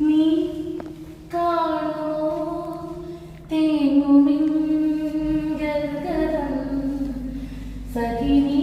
നീ കാണുമോ? തേങ്ങുമിൻ ഗൽഗതം സഖി നീ